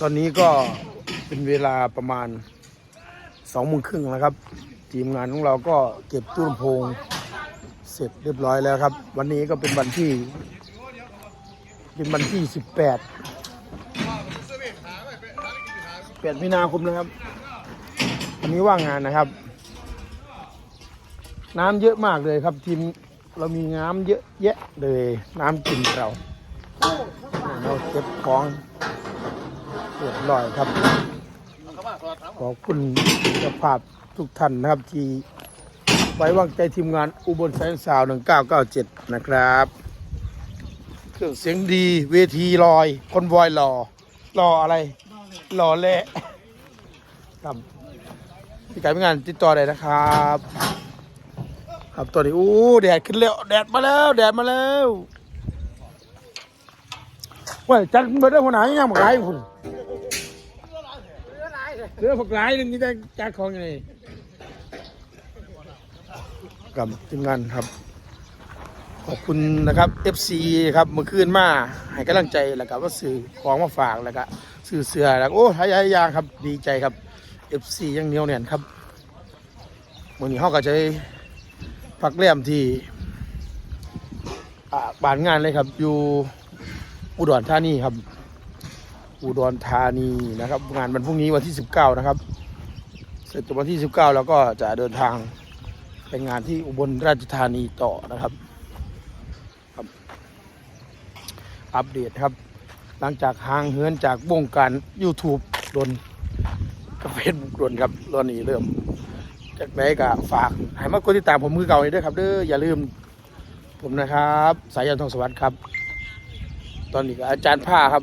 ตอนนี้ก็เป็นเวลาประมาณสองโมงครึ่งแล้วครับ ทีมงานของเราก็เก็บตู้ลำโพงเสร็จเรียบร้อยแล้วครับ วันนี้ก็เป็นวันที่ เป็นวันที่สิบแปดแปดมีนาคมนะครับ วันนี้ว่างงานนะครับ น้ำเยอะมากเลยครับทีมเรามีน้ำเยอะแยะเลย น้ำกินเราเราเก็บของ เรียบร้อยครับ ขอบคุณเจ้าภาพทุกท่านนะครับที่ไว้วางใจทีมงานอุบลแสนสาว 1997 นะครับ เครื่องเสียงดีเวทีลอย คนวอยรอรออะไรรอแหละครับพี่ไก่เป็นงานติดต่อได้นะครับ ครับตอนนี้อู้แดดขึ้นแล้วแดดมาแล้ว แดดมาแล้วว่าจัดมาได้หัวหน้ายังมาไงคุณ เรือผักหลายหนึ่งนี่ได้จัดของยังไงกับทีมงานครับ ขอบคุณนะครับ FC ครับเมื่อคืนมาให้กำลังใจแล้วก็ว่าสื่อของมาฝากแล้วก็สื่อเสือแล้วโอ้หายายางครับดีใจครับ FC ยังเหนียวแน่นครับวันนี้เขาก็จะพักแรมที่บานงานเลยครับ อยู่อุดรธานีครับ อุดรธานีนะครับ งานวันพรุ่งนี้วันที่ 19 นะครับ เสร็จจากวันที่ 19 แล้วก็จะเดินทางไปงานที่อุบลราชธานีต่อนะครับอัปเดตครับ หลังจากห่างเหินจากวงการ YouTube โดนกับเฟซบุ๊กโดนครับตอนนี้เริ่ม จากไหนก็ฝากให้มากดติดตามผมมือเก่าเลยด้วยครับเด้ออย่าลืมผมนะครับ สายันทองสวัสดิ์ครับ ตอนนี้ก็อาจารย์ผ้าครับ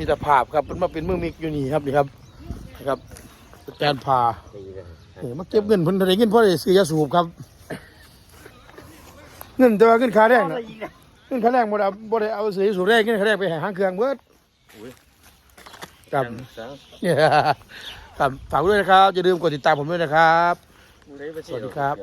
มิตรภาพครับมันมาเป็นมือมิกอยู่นี่ครับนี่ครับนะครับอาจารย์ผ้าเออมาเก็บเงินเพิ่นได้เงินเพราะได้ซื้อยาสูบครับ เงินแต่ว่าเงินค่าแรงนะขึ้นขั้นแรกบ่ได้บ่ได้เอาสีสูบแรกขึ้นขั้นแรกไปให้หางเครื่องเบิดครับเนี่ยครับฝากไว้ด้วยนะครับอย่าลืมกดติดตามผมด้วยนะครับสวัสดีครับ